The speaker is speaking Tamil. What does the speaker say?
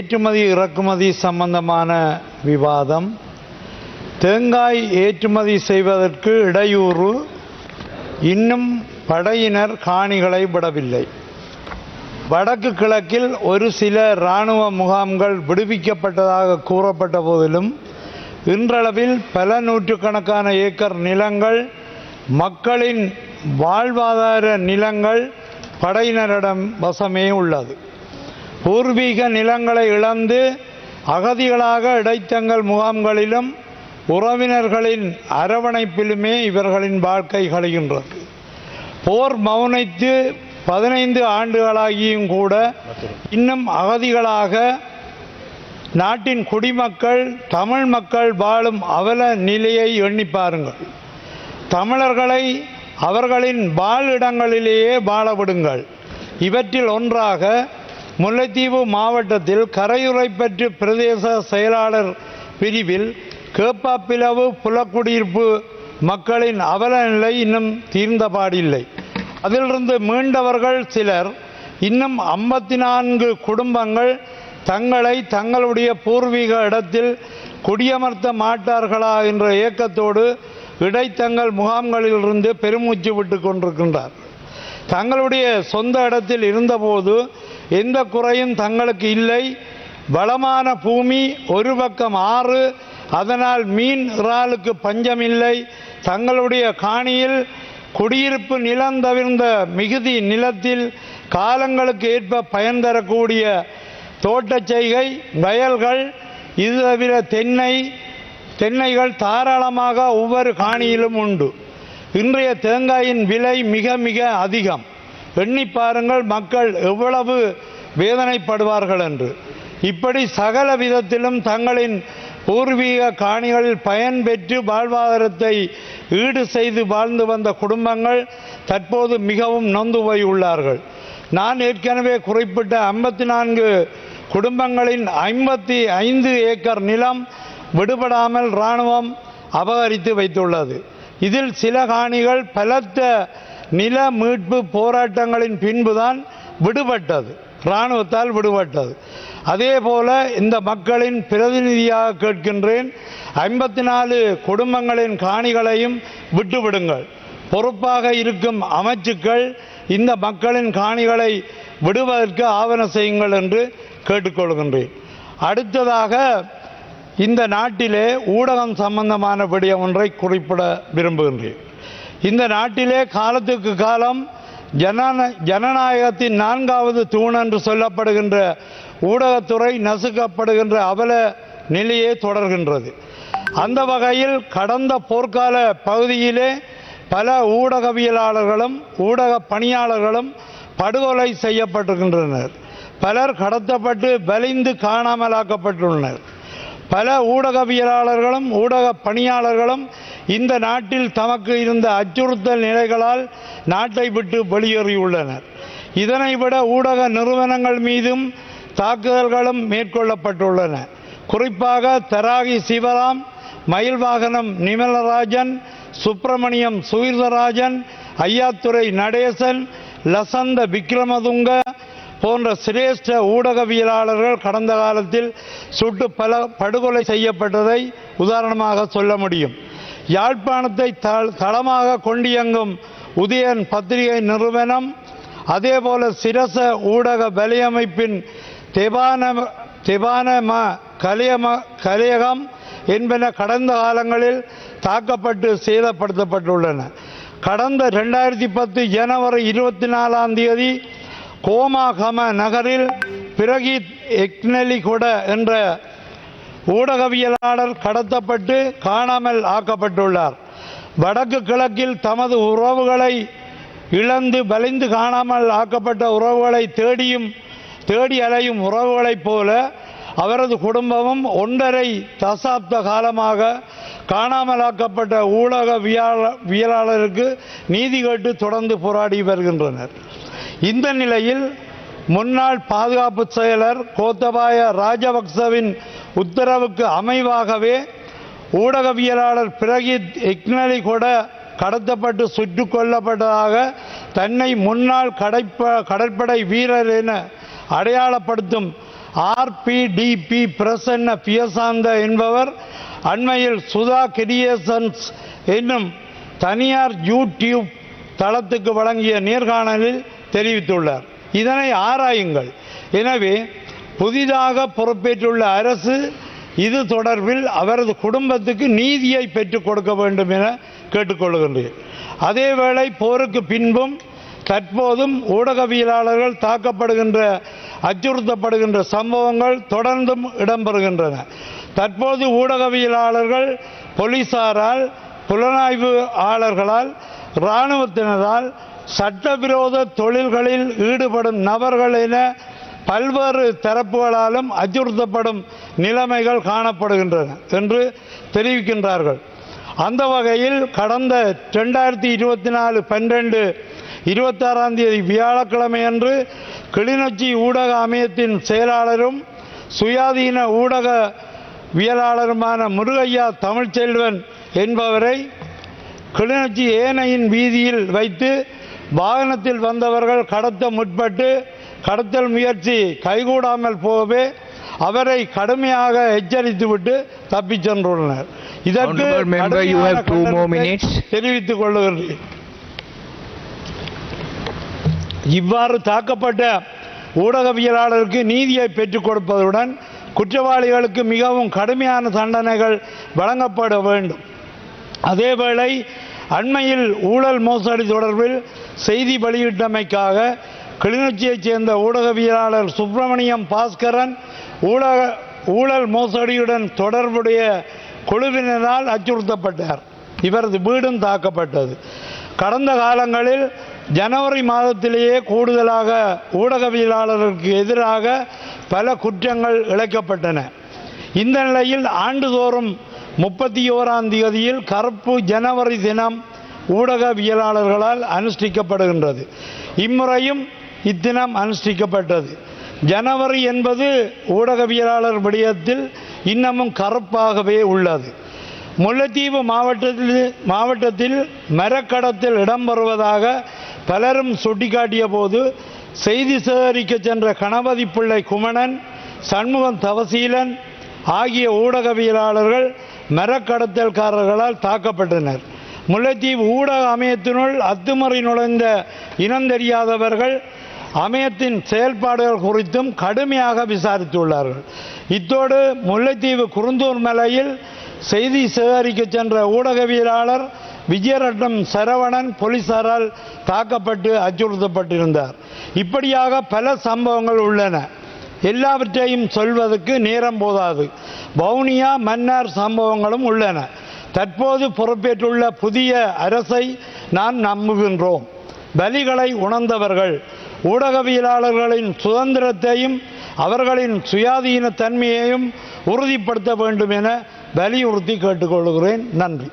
ஏற்றுமதி இறக்குமதி சம்பந்தமான விவாதம். தேங்காய் ஏற்றுமதி செய்வதற்கு இடையூறு. இன்னும் படையினர் காணிகளை விடவில்லை. வடக்கு கிழக்கில் ஒரு சில இராணுவ முகாம்கள் விடுவிக்கப்பட்டதாக கூறப்பட்ட போதிலும் இன்றளவில் பல நூற்றுக்கணக்கான ஏக்கர் நிலங்கள் மக்களின் வாழ்வாதார நிலங்கள் படையினரிடம் வசமே உள்ளது. பூர்வீக நிலங்களை இழந்து அகதிகளாக இடைத்தங்கள் முகாம்களிலும் உறவினர்களின் அரவணைப்பிலுமே இவர்களின் வாழ்க்கை கழிகின்றது போர் மௌனித்து பதினைந்து ஆண்டுகளாகியும் கூட இன்னும் அகதிகளாக நாட்டின் குடிமக்கள் தமிழ் மக்கள் வாழும் அவல நிலையை எண்ணி பாருங்கள். தமிழர்களை அவர்களின் வாழிடங்களிலேயே வாழ விடுங்கள். இவற்றில் ஒன்றாக முல்லைத்தீவு மாவட்டத்தில் கரையுறைப்பற்று பிரதேச செயலாளர் பிரிவில் கேப்பாப்பிலவு புலக்குடியிருப்பு மக்களின் அவல நிலை இன்னும் தீர்ந்தபாடில்லை அதிலிருந்து மீண்டவர்கள் சிலர் இன்னும் ஐம்பத்தி நான்கு குடும்பங்கள் தங்களை தங்களுடைய பூர்வீக இடத்தில் குடியமர்த்த மாட்டார்களா என்ற ஏக்கத்தோடு இடைத்தங்கள் முகாம்களிலிருந்து பெருமூச்சு விட்டு கொண்டிருக்கின்றார். தங்களுடைய சொந்த இடத்தில் இருந்தபோது எந்த குறையும் தங்களுக்கு இல்லை. வளமான பூமி ஒரு பக்கம் ஆறு அதனால் மீன் இறாலுக்கு பஞ்சமில்லை. தங்களுடைய காணியில் குடியிருப்பு நிலம் தவிர்ந்த மிகுதி நிலத்தில் காலங்களுக்கு ஏற்ப பயன் தரக்கூடிய தோட்டச் செய்கை வயல்கள் இது தவிர தென்னை தென்னைகள் தாராளமாக ஒவ்வொரு காணியிலும் உண்டு. இன்றைய தேங்காயின் விலை மிக மிக அதிகம். எண்ணி பாருங்கள் மக்கள் எவ்வளவு வேதனைப்படுவார்கள் என்று. இப்படி சகல விதத்திலும் தங்களின் பூர்வீக காணிகளில் பயன் பெற்று வாழ்வாதாரத்தை ஈடு செய்து வாழ்ந்து வந்த குடும்பங்கள் தற்போது மிகவும் நொந்து போய் உள்ளார்கள். நான் ஏற்கனவே குறிப்பிட்ட ஐம்பத்தி நான்கு குடும்பங்களின் ஐம்பத்தி ஐந்து ஏக்கர் நிலம் விடுபடாமல் இராணுவம் அபகரித்து வைத்துள்ளது. இதில் சில காணிகள் பலத்த நில மீட்பு போராட்டங்களின் பின்புதான் விடுபட்டது. இராணுவத்தால் விடுபட்டது. அதே போல இந்த மக்களின் பிரதிநிதியாக கேட்கின்றேன் ஐம்பத்தி நாலு குடும்பங்களின் காணிகளையும் விட்டுவிடுங்கள். பொறுப்பாக இருக்கும் அமைச்சுக்கள் இந்த மக்களின் காணிகளை விடுவதற்கு ஆவண செய்யுங்கள் என்று கேட்டுக்கொள்கின்றேன். அடுத்ததாக இந்த நாட்டிலே ஊடகம் சம்பந்தமான விடயம் ஒன்றை குறிப்பிட விரும்புகின்றேன். இந்த நாட்டிலே காலத்துக்கு காலம் ஜனன ஜனநாயகத்தின் நான்காவது தூண் என்று சொல்லப்படுகின்ற ஊடகத்துறை நசுக்கப்படுகின்ற அவல நிலையே தொடர்கின்றது. அந்த வகையில் கடந்த போர்க்கால பகுதியிலே பல ஊடகவியலாளர்களும் ஊடக பணியாளர்களும் படுகொலை செய்யப்பட்டிருக்கின்றனர். பலர் கடத்தப்பட்டு வலிந்து காணாமலாக்கப்பட்டுள்ளனர். பல ஊடகவியலாளர்களும் ஊடக பணியாளர்களும் இந்த நாட்டில் தமக்கு இருந்த அச்சுறுத்தல் நிலைகளால் நாட்டை விட்டு வெளியேறியுள்ளனர். இதனை விட ஊடக நிறுவனங்கள் மீதும் தாக்குதல்களும் மேற்கொள்ளப்பட்டுள்ளன. குறிப்பாக தராகி சிவராம் மயில்வாகனம் நிமலராஜன் சுப்பிரமணியம் சுகீர்தராஜன் ஐயாத்துறை நடேசன் லசந்த விக்ரமதுங்க போன்ற சிரேஷ்ட ஊடகவியலாளர்கள் கடந்த காலத்தில் சுட்டு பல படுகொலை செய்யப்பட்டதை உதாரணமாக சொல்ல முடியும். யாழ்ப்பாணத்தை தளமாக கொண்டியங்கும் உதயன் பத்திரிகை நிறுவனம் அதேபோல சிரச ஊடக வலையமைப்பின் தெபான தெபானம கலையம கலையகம் என்பன கடந்த காலங்களில் தாக்கப்பட்டு சேதப்படுத்தப்பட்டுள்ளன. கடந்த ரெண்டாயிரத்தி பத்து ஜனவரி இருபத்தி நாலாம் தேதி கோமாகம நகரில் பிரகித் எக்னலிகொட என்ற ஊடகவியலாளர் கடத்தப்பட்டு காணாமல் ஆக்கப்பட்டுள்ளார். வடக்கு கிழக்கில் தமது உறவுகளை இழந்து வலிந்து காணாமல் ஆக்கப்பட்ட உறவுகளை தேடியும் தேடி அலையும் உறவுகளைப் போல அவரது குடும்பமும் ஒன்றரை தசாப்த காலமாக காணாமலாக்கப்பட்ட ஊடகவியலாளருக்கு நீதி கேட்டு தொடர்ந்து போராடி வருகின்றனர். இந்த நிலையில் முன்னாள் பாதுகாப்பு செயலர் கோத்தபாய ராஜபக்சவின் உத்தரவுக்கு அமைவாகவே ஊடகவியலாளர் பிரகித் இக்னலி கூட கடத்தப்பட்டு சுட்டுக் கொல்லப்பட்டதாக தன்னை முன்னாள் கடைப்ப கடற்படை வீரர் என அடையாளப்படுத்தும் ஆர்பிடிபி பிரசன்ன பியசாந்த என்பவர் அண்மையில் சுதா கிரியேசன்ஸ் என்னும் தனியார் யூடியூப் தளத்துக்கு வழங்கிய நேர்காணலில் தெரிவித்துள்ளார். இதனை ஆராயுங்கள். எனவே புதிதாக பொறுப்பேற்றுள்ள அரசு இது தொடர்பில் அவரது குடும்பத்துக்கு நீதியை பெற்றுக் கொடுக்க வேண்டும் என கேட்டுக்கொள்கின்றேன். அதேவேளை போருக்கு பின்பும் தற்போதும் ஊடகவியலாளர்கள் தாக்கப்படுகின்ற அச்சுறுத்தப்படுகின்ற சம்பவங்கள் தொடர்ந்தும் இடம்பெறுகின்றன. தற்போது ஊடகவியலாளர்கள் போலீசாரால் புலனாய்வு ஆளர்களால் இராணுவத்தினரால் சட்டவிரோத தொழில்களில் ஈடுபடும் நபர்கள் என பல்வேறு தரப்புகளாலும் அச்சுறுத்தப்படும் நிலைமைகள் காணப்படுகின்றன என்று தெரிவிக்கின்றார்கள். அந்த வகையில் கடந்த ரெண்டாயிரத்தி இருபத்தி நாலு பன்னிரெண்டு இருபத்தாறாம் தேதி வியாழக்கிழமையன்று கிளிநொச்சி ஊடக அமையத்தின் செயலாளரும் சுயாதீன ஊடகவியலாளருமான முருகையா தமிழ்ச்செல்வன் என்பவரை கிளிநொச்சி ஏனையின் வீதியில் வைத்து வாகனத்தில் வந்தவர்கள் கடத்த முற்பட்டு கடத்தல் முயற்சி கைகூடாமல் போகவே அவரை கடுமையாக எச்சரித்துவிட்டு தப்பிச் சென்றுள்ளனர். இதற்கு. தெரிவித்துக் கொள்ளுகின்றேன் இவ்வாறு தாக்கப்பட்ட ஊடகவியலாளருக்கு நீதியை பெற்றுக் கொடுப்பதுடன் குற்றவாளிகளுக்கு மிகவும் கடுமையான தண்டனைகள் வழங்கப்பட வேண்டும். அதேவேளை அண்மையில் ஊழல் மோசடி தொடர்பில் செய்தி வெளியிட்டமைக்காக கிளிநொச்சியைச் சேர்ந்த ஊடகவியலாளர் சுப்பிரமணியம் பாஸ்கரன் ஊடக ஊழல் மோசடியுடன் தொடர்புடைய குழுவினரால் அச்சுறுத்தப்பட்டார். இவரது வீடும் தாக்கப்பட்டது. கடந்த காலங்களில் ஜனவரி மாதத்திலேயே கூடுதலாக ஊடகவியலாளர்களுக்கு எதிராக பல குற்றங்கள் இழைக்கப்பட்டன. இந்த நிலையில் ஆண்டுதோறும் முப்பத்தி ஓராம் தேதியில் கருப்பு ஜனவரி தினம் ஊடகவியலாளர்களால் அனுஷ்டிக்கப்படுகின்றது. இம்முறையும் இத்தினம் அனுஷ்டிக்கப்பட்டது. ஜனவரி என்பது ஊடகவியலாளர் விடயத்தில் இன்னமும் கருப்பாகவே உள்ளது. முல்லைத்தீவு மாவட்டத்தில் மாவட்டத்தில் மரக்கடத்தில் இடம்பெறுவதாக பலரும் சுட்டிக்காட்டிய போது செய்தி சேகரிக்க சென்ற கணபதி பிள்ளை குமணன் சண்முகம் தவசீலன் ஆகிய ஊடகவியலாளர்கள் மரக்கடத்தல்காரர்களால் தாக்கப்பட்டனர். முல்லைத்தீவு ஊடக அமையத்தினுள் அத்துமறை நுழைந்த இனந்தெரியாதவர்கள் அமையத்தின் செயல்பாடுகள் குறித்தும் கடுமையாக விசாரித்துள்ளார்கள். இத்தோடு முல்லைத்தீவு குருந்தூர் மலையில் செய்தி சேகரிக்க சென்ற ஊடகவியலாளர் விஜயரட்னம் சரவணன் போலீசாரால் தாக்கப்பட்டு அச்சுறுத்தப்பட்டிருந்தார். இப்படியாக பல சம்பவங்கள் உள்ளன. எல்லாவற்றையும் சொல்வதற்கு நேரம் போதாது. வவுனியா மன்னார் சம்பவங்களும் உள்ளன. தற்போது பொறுப்பேற்றுள்ள புதிய அரசை நான் நம்புகின்றோம். பலிகளை உணர்ந்தவர்கள் ஊடகவியலாளர்களின் சுதந்திரத்தையும் அவர்களின் சுயாதீன தன்மையையும் உறுதிப்படுத்த வேண்டும் என வலியுறுத்தி கேட்டுக்கொள்கிறேன். நன்றி.